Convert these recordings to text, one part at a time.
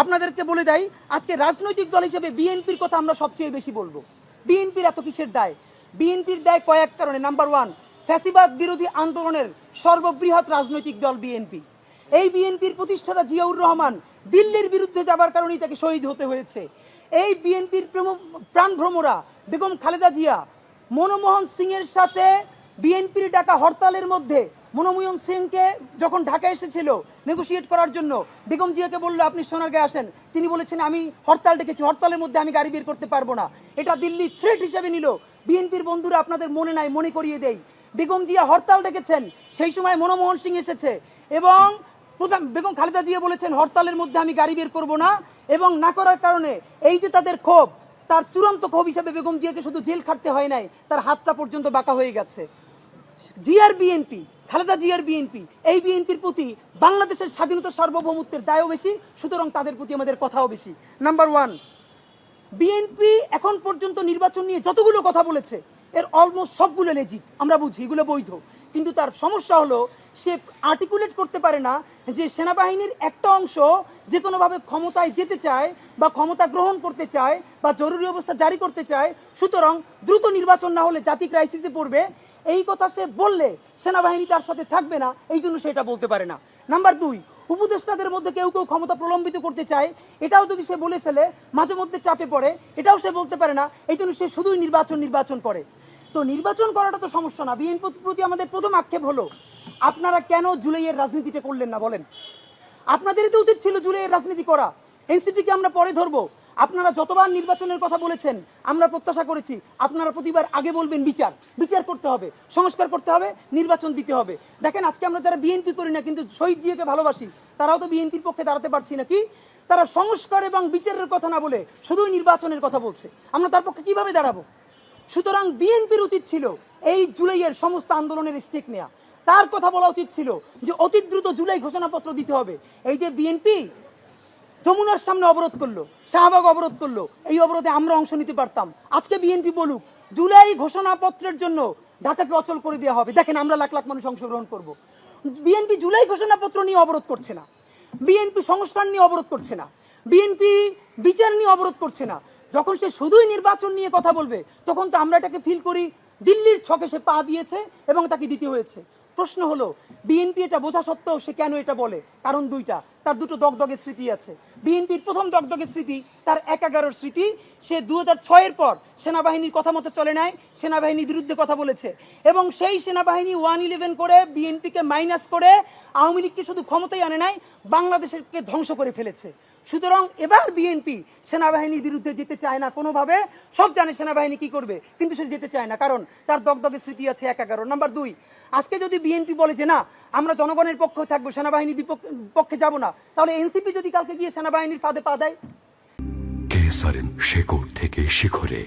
আপনাদেরকে বলে দেয় আজকে রাজনৈতিক দল হিসেবে বিএনপির কথা আমরা সবচেয়ে বেশি বলব। বিএনপির এত কিসের দায়? বিএনপির দায় কয়েক কারণে। নাম্বার ওয়ান ফ্যাসিবাদ বিরোধী আন্দোলনের সর্ববৃহৎ রাজনৈতিক দল বিএনপি। এই বিএনপির প্রতিষ্ঠাতা জিয়াউর রহমান দিল্লির বিরুদ্ধে যাবার কারণেই তাকে শহীদ হতে হয়েছে। এই বিএনপির প্রাণভ্রমরা বেগম খালেদা জিয়া, মনমোহন সিংয়ের সাথে বিএনপির ডাকা হরতালের মধ্যে মনমোহন সিংকে যখন ঢাকা এসেছিল নেগোসিয়েট করার জন্য, বেগম জিয়াকে বলল, আপনি সোনারগাঁয়ে আসেন। তিনি বলেছেন, আমি হরতাল ডেকেছি, হরতালের মধ্যে আমি গাড়ি বের করতে পারব না। এটা দিল্লি থ্রেট হিসেবে নিল। বিএনপির বন্ধুরা আপনাদের মনে নাই, মনে করিয়ে দেই। বেগম জিয়া হরতাল ডেকেছেন, সেই সময় মনমোহন সিং এসেছে এবং প্রধান বেগম খালেদা জিয়া বলেছেন, হরতালের মধ্যে আমি গাড়ি বের করব না। এবং না করার কারণে এই যে তাদের ক্ষোভ, তার চূড়ান্ত ক্ষোভ হিসাবে বেগম জিয়াকে শুধু জেল খাটতে হয় নাই, তার হাতটা পর্যন্ত বাঁকা হয়ে গেছে। জিআর বিএনপি খালেদা জিয়ার বিএনপি এই বিএনপির প্রতি বাংলাদেশের স্বাধীনতা সার্বভৌমত্বের দায়ও বেশি, সুতরাং তাদের প্রতি আমাদের কথাও বেশি। নাম্বার ওয়ান বিএনপি এখন পর্যন্ত নির্বাচন নিয়ে যতগুলো কথা বলেছে, এর অলমোস্ট সবগুলো লেজিট আমরা বুঝি, এগুলো বৈধ। কিন্তু তার সমস্যা হলো, সে আর্টিকুলেট করতে পারে না যে সেনাবাহিনীর একটা অংশ যে কোনোভাবে ক্ষমতায় যেতে চায় বা ক্ষমতা গ্রহণ করতে চায় বা জরুরি অবস্থা জারি করতে চায়, সুতরাং দ্রুত নির্বাচন না হলে জাতি ক্রাইসিসে পড়বে এই কথা সে বললে সেনাবাহিনী তার সাথে থাকবে না, এই জন্য সে এটা বলতে পারে না। নাম্বার দুই, উপদেষ্টাদের মধ্যে কেউ কেউ ক্ষমতা প্রলম্বিত করতে চায়, এটাও যদি সে বলে ফেলে, মাঝে মধ্যে চাপে পড়ে, এটাও সে বলতে পারে না, এই জন্য সে শুধুই নির্বাচন নির্বাচন করে। তো নির্বাচন করাটা তো সমস্যা না বিএনপির প্রতি আমাদের প্রথম আক্ষেপ হলো, আপনারা কেন জুলাইয়ের রাজনীতিটা করলেন না বলেন? আপনাদেরই তো উচিত ছিল জুলাইয়ের রাজনীতি করা, এনসিপিকে আমরা পরে ধরবো আপনারা যতবার নির্বাচনের কথা বলেছেন, আমরা প্রত্যাশা করেছি, আপনারা প্রতিবার আগে বলবেন বিচার। বিচার করতে হবে, সংস্কার করতে হবে, নির্বাচন দিতে হবে। দেখেন, আজকে আমরা যারা বিএনপি করি না, কিন্তু শহীদ জিয়াকে ভালোবাসি, তারাও তো বিএনপির পক্ষে দাঁড়াতে পারছি না কি তারা সংস্কার এবং বিচারের কথা না বলে শুধুই নির্বাচনের কথা বলছে। আমরা তার পক্ষে কীভাবে দাঁড়াবো? সুতরাং বিএনপির উচিত ছিল এই জুলাইয়ের সমস্ত আন্দোলনের স্টেক নেওয়া তার কথা বলা উচিত ছিল যে, অতি দ্রুত জুলাই ঘোষণাপত্র দিতে হবে। এই যে বিএনপি যমুনার সামনে অবরোধ করল, শাহবাগ অবরোধ করল, এই অবরোধে আমরা অংশ নিতে পারতাম। আজকে বিএনপি বলুক, জুলাই ঘোষণাপত্রের জন্য ঢাকাকে অচল করে দেওয়া হবে। দেখেন, আমরা লাখ লাখ মানুষ অংশগ্রহণ করব। বিএনপি জুলাই ঘোষণাপত্র নিয়ে অবরোধ করছে না। বিএনপি সংস্কার নিয়ে অবরোধ করছে না। বিএনপি বিচার নিয়ে অবরোধ করছে না। যখন সে শুধুই নির্বাচন নিয়ে কথা বলবে, তখন তো আমরা এটাকে ফিল করি, দিল্লির ছকে সে পা দিয়েছে এবং তাকে দিতে হয়েছে। প্রশ্ন হলো, বিএনপি এটা বোঝা সত্ত্বেও সে কেন এটা বলে? কারণ দুইটা, তার দুটো দগদগে স্মৃতি আছে। বিএনপির প্রথম দগদগে স্মৃতি, তার এক এগারোর স্মৃতি, সে দু হাজার ছয়ের পর সেনাবাহিনীর কথা মতো চলে নাই, সেনাবাহিনীর বিরুদ্ধে কথা বলেছে। এবং সেই সেনাবাহিনী ওয়ান ইলেভেন করে, বিএনপিকে মাইনাস করে, আওয়ামী লীগকে শুধু ক্ষমতায় আনে নাই, বাংলাদেশকে ধ্বংস করে ফেলেছে। সুতরাং এবার বিএনপি সেনাবাহিনীর বিরুদ্ধে যেতে চায় না কোনোভাবে। সব জানে সেনাবাহিনী কি করবে কিন্তু সে যেতে চায় না কারণ তার দগদগে স্মৃতি আছে এক এগারো। নাম্বার দুই আজকে যদি বিএনপি বলে যে না আমরা জনগণের পক্ষে থাকব সেনাবাহিনীর বিপক্ষ- পক্ষে যাব না তাহলে এনসিপি যদি কালকে গিয়ে সেনাবাহিনীর ফাঁদে পা দেয়? কেসারেন শেকড় থেকে শিখরে।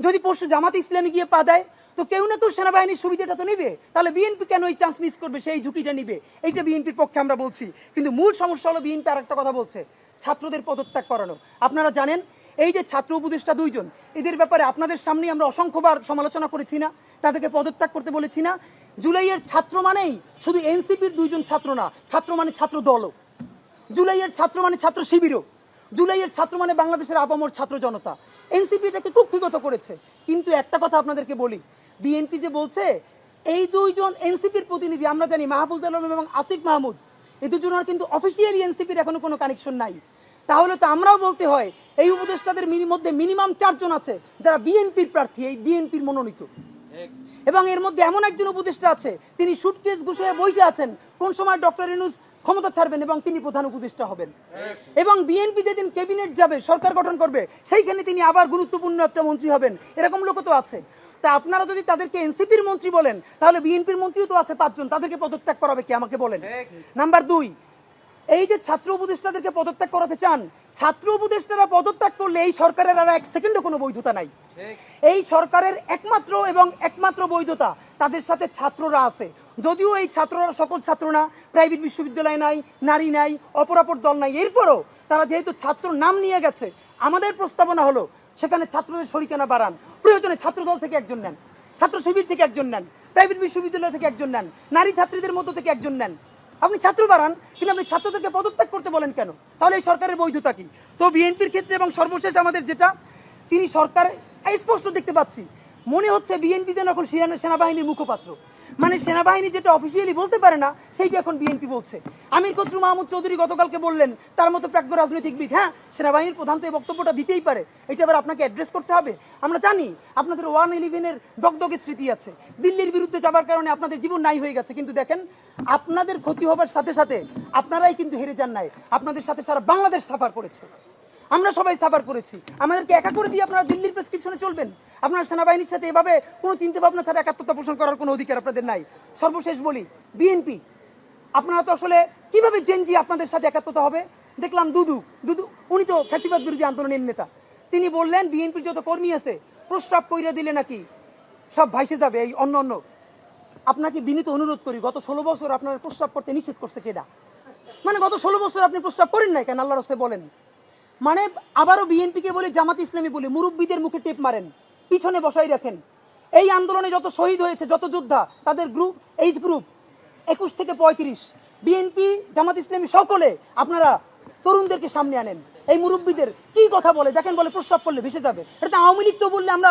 যদি পরশু জামাত ইসলামী গিয়ে পা দেয়? তো কেউ না কেউ সেনাবাহিনীর সুবিধাটা তো নেবে। তাহলে বিএনপি কেন এই চান্স মিস করবে, সেই ঝুঁকিটা নিবে? এইটা বিএনপির পক্ষে আমরা বলছি। কিন্তু মূল সমস্যা হলো বিএনপি আর একটা কথা বলছে, ছাত্রদের পদত্যাগ করানো আপনারা জানেন, এই যে ছাত্র উপদেষ্টা দুইজন, এদের ব্যাপারে আপনাদের সামনে আমরা অসংখ্যবার সমালোচনা করেছি না, তাদেরকে পদত্যাগ করতে বলেছি না। জুলাইয়ের ছাত্র মানেই শুধু এনসিপির দুইজন ছাত্র না, ছাত্র মানে ছাত্র দলও। জুলাইয়ের ছাত্র মানে ছাত্র শিবিরও। জুলাইয়ের ছাত্র মানে বাংলাদেশের আপামর ছাত্র জনতা। এনসিপি এটাকে কুক্ষিগত করেছে। কিন্তু একটা কথা আপনাদেরকে বলি বিএনপি যে বলছে, এই দুইজন এনসিপির প্রতিনিধি, আমরা জানি মাহফুজ আলম এবং আসিফ মাহমুদ, এই দুজনের কিন্তু অফিসিয়ালি এনসিপির এখনও কোনো কানেকশন নাই। তাহলে তো আমরাও বলতে হয়, এই উপদেষ্টাদের মধ্যে মিনিমাম চারজন আছে যারা বিএনপির প্রার্থী, এই বিএনপির মনোনীত। এবং এর মধ্যে এমন একজন উপদেষ্টা আছে, তিনি সুটকেস গুছিয়ে বসে আছেন, কোন সময় ডক্টর ইনুস ক্ষমতা ছাড়বেন এবং তিনি প্রধান উপদেষ্টা হবেন। এবং বিএনপি যেদিন ক্যাবিনেট যাবে, সরকার গঠন করবে, সেইখানে তিনি আবার গুরুত্বপূর্ণ একটা মন্ত্রী হবেন, এরকম লোকও তো আছে। তা আপনারা যদি তাদেরকে এনসিপির মন্ত্রী বলেন তাহলে বিএনপির মন্ত্রীও তো আছে পাঁচজন তাদেরকে পদত্যাগ করাবে কি? আমাকে বলেন। নাম্বার দুই এই যে ছাত্র উপদেষ্টাদেরকে পদত্যাগ করাতে চান ছাত্র উপদেষ্টারা পদত্যাগ করলে এই সরকারের আর এক সেকেন্ডও কোনো বৈধতা নাই। এই সরকারের একমাত্র এবং একমাত্র বৈধতা তাদের সাথে ছাত্ররা আছে। যদিও এই ছাত্ররা সকল ছাত্র না প্রাইভেট বিশ্ববিদ্যালয় নাই নারী নাই অপরাপর দল নাই এরপরও তারা যেহেতু ছাত্র নাম নিয়ে গেছে আমাদের প্রস্তাবনা হলো সেখানে ছাত্রদের শরিকানা বাড়ান। প্রয়োজনে ছাত্রদল থেকে একজন নেন, ছাত্র শিবির থেকে একজন নেন প্রাইভেট বিশ্ববিদ্যালয় থেকে একজন নেন, নারী ছাত্রীদের মধ্য থেকে একজন নেন। আপনি ছাত্র বাড়ান, কিন্তু আপনি ছাত্রদেরকে পদত্যাগ করতে বলেন কেন? তাহলে এই সরকারের বৈধতা কি? তো বিএনপির ক্ষেত্রে এবং সর্বশেষ আমাদের যেটা, তিনি সরকার স্পষ্ট দেখতে পাচ্ছি, মনে হচ্ছে বিএনপি যেন এখন সেনাবাহিনীর মুখপাত্র। মানে সেনাবাহিনী যেটা অফিসিয়ালি বলতে পারে না, সেইটা এখন বিএনপি বলছে। আমির খসরু মাহমুদ চৌধুরী গতকালকে বললেন, তার মতো প্রাজ্ঞ রাজনৈতিকবিদ হ্যাঁ সেনাবাহিনীর প্রধান তো এই বক্তব্যটা দিতেই পারে। এটা আবার আপনাকে অ্যাড্রেস করতে হবে। আমরা জানি আপনাদের ওয়ান ইলেভেনের দগদগের স্মৃতি আছে। দিল্লির বিরুদ্ধে যাবার কারণে আপনাদের জীবন নাই হয়ে গেছে। কিন্তু দেখেন, আপনাদের ক্ষতি হবার সাথে সাথে আপনারাই কিন্তু হেরে যান নাই। আপনাদের সাথে সারা বাংলাদেশ সাফার করেছে। আমরা সবাই সাফার করেছি। আমাদেরকে একা করে দিয়ে আপনারা দিল্লির প্রেসক্রিপশনে চলবেন? আপনার সেনাবাহিনীর সাথে এভাবে কোনো চিন্তা ভাবনা ছাড়া একাত্মতা পোষণ করার কোনো অধিকার আপনাদের নাই। সর্বশেষ বলি বিএনপি আপনারা তো আসলে কীভাবে জেনজি আপনাদের সাথে একাত্মতা হবে? দেখলাম দুদু দুদু, উনি তো ফ্যাসিবাদ বিরোধী আন্দোলনের নেতা। তিনি বললেন বিএনপির যত কর্মী আছে, প্রস্রাব কইরা দিলে নাকি সব ভাইসে যাবে এই অন্য অন্য। আপনাকে বিনীত অনুরোধ করি, গত ষোলো বছর আপনার প্রস্রাব করতে নিষেধ করছে কেডা? মানে গত ষোলো বছর আপনি প্রস্রাব করেন নাই কেন? আল্লাহ রস্তে বলেন। মানে আবারও বিএনপিকে বলে, জামাত ইসলামী বলে, মুরব্বীদের মুখে টেপ মারেন, পিছনে বসাই রাখেন। এই আন্দোলনে যত শহীদ হয়েছে, যত যোদ্ধা, তাদের গ্রুপ এইজ গ্রুপ একুশ থেকে পঁয়ত্রিশ, বিএনপি, জামাত ইসলামী সকলে আপনারা তরুণদেরকে সামনে আনেন। এই মুরব্বীদের কি কথা বলে? দেখেন বলে প্রস্রাব করলে ভেসে যাবে। এটা তো আওয়ামী লীগ তো বললে আমরা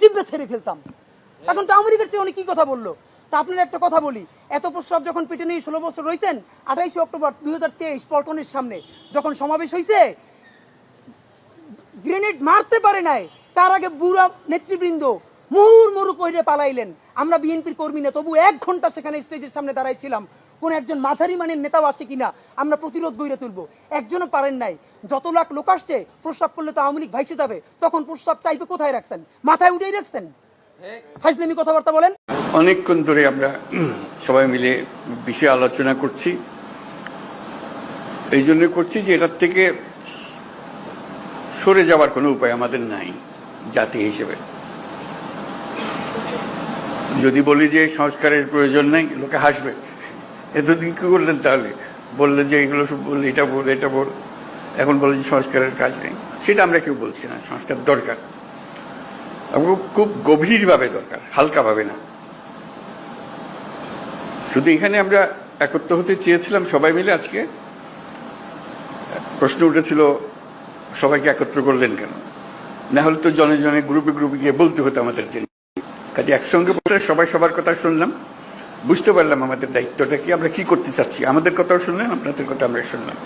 জিব্বে ছেড়ে ফেলতাম। এখন তো আওয়ামী লীগের চেয়ে উনি কি কথা বলল? তা আপনার একটা কথা বলি, এত প্রস্রাব যখন পেটে নিয়ে ষোলো বছর রয়েছেন, আঠাইশে অক্টোবর দুই হাজার তেইশ পল্টনের সামনে যখন সমাবেশ হয়েছে গ্রেনেড মারতে পারে নাই, তার আগে বুড়া নেতৃবৃন্দ মুহুর মুরু কইরে পালাইলেন। আমরা বিএনপির কর্মী না, তবু এক ঘণ্টা সেখানে স্টেজের সামনে দাঁড়াইছিলাম। কোন একজন মাঝারি মানের নেতাও আসে কিনা, আমরা প্রতিরোধ গড়ে তুলবো। একজনও পারেন নাই। যত লাখ লোক আসছে, প্রস্রাব করলে তো আওয়ামী লীগ ভাইসে যাবে। তখন প্রস্রাব চাইবে কোথায় রাখছেন? মাথায় উঠেই রাখছেন? ফাইজলামি কথাবার্তা বলেন। অনেকক্ষণ ধরে আমরা সবাই মিলে বিষয়ে আলোচনা করছি। এই জন্য করছি যে এটার থেকে সরে যাওয়ার কোনো উপায় আমাদের নাই, জাতি হিসেবে। যদি বলি যে সংস্কারের প্রয়োজন নেই, লোকে হাসবে। এতদিন কি করলেন তাহলে? বললেন যে এগুলো সব বললে এটা বল এটা বল। এখন বলে যে সংস্কারের কাজ নেই। সেটা আমরা কেউ বলছি না, সংস্কার দরকার। খুব গভীরভাবে দরকার, হালকাভাবে না। শুধু এখানে আমরা একত্র হতে চেয়েছিলাম সবাই মিলে আজকে। প্রশ্ন উঠেছিল সবাইকে একত্র করলেন কেন? না হলে তো জনে জনে গ্রুপে গ্রুপে গিয়ে বলতে হতো আমাদের কাজে একসঙ্গে বসে সবাই সবার কথা শুনলাম। বুঝতে পারলাম আমাদের দায়িত্বটা কি, আমরা কি করতে চাচ্ছি? আমাদের কথাও শুনলেন, আপনাদের কথা আমরা শুনলাম।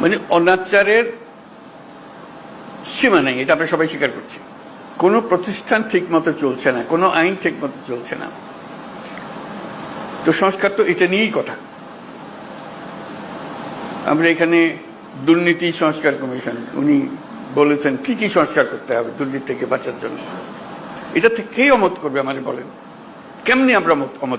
মানে অনাচারের সীমা নেই, এটা আমরা সবাই স্বীকার করছি। কোনো প্রতিষ্ঠান ঠিক মতো চলছে না, কোনো আইন ঠিক মতো চলছে না। তো সংস্কার তো এটা নিয়েই কথা। আমরা এখানে দুর্নীতি সংস্কার কমিশন, উনি বলেছেন কি কি সংস্কার করতে হবে দুর্নীতি থেকে বাঁচার জন্য। এটা থেকে কে অমত করবে আমাদের বলেন? কেমনি আমরা অমত